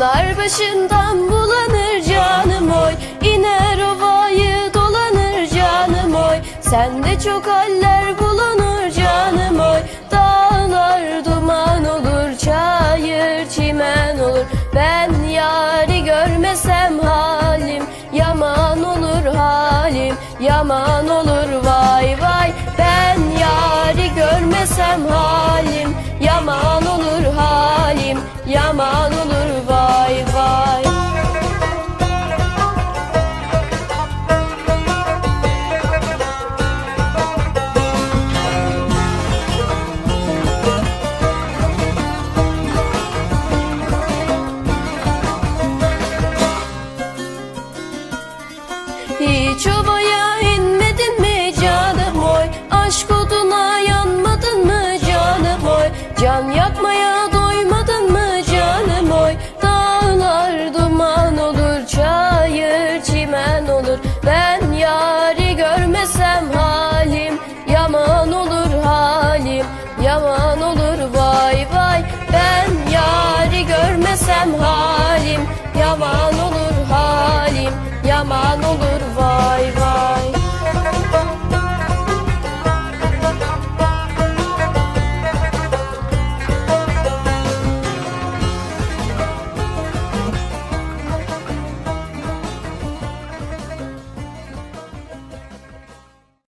başından bulanır canım oy. İner ovayı dolanır canım oy. Sende çok haller bulunur Hiç ovaya inmedin mi canım oy? Aşk oduna yanmadın mı canım oy? Can yakmaya doymadın mı canım oy? Dağlar duman olur çayır çimen olur. Ben yari görmesem halim Yaman olur halim Yaman olur. Vay vay. Ben yari görmesem halim Yaman olur halim Yaman olur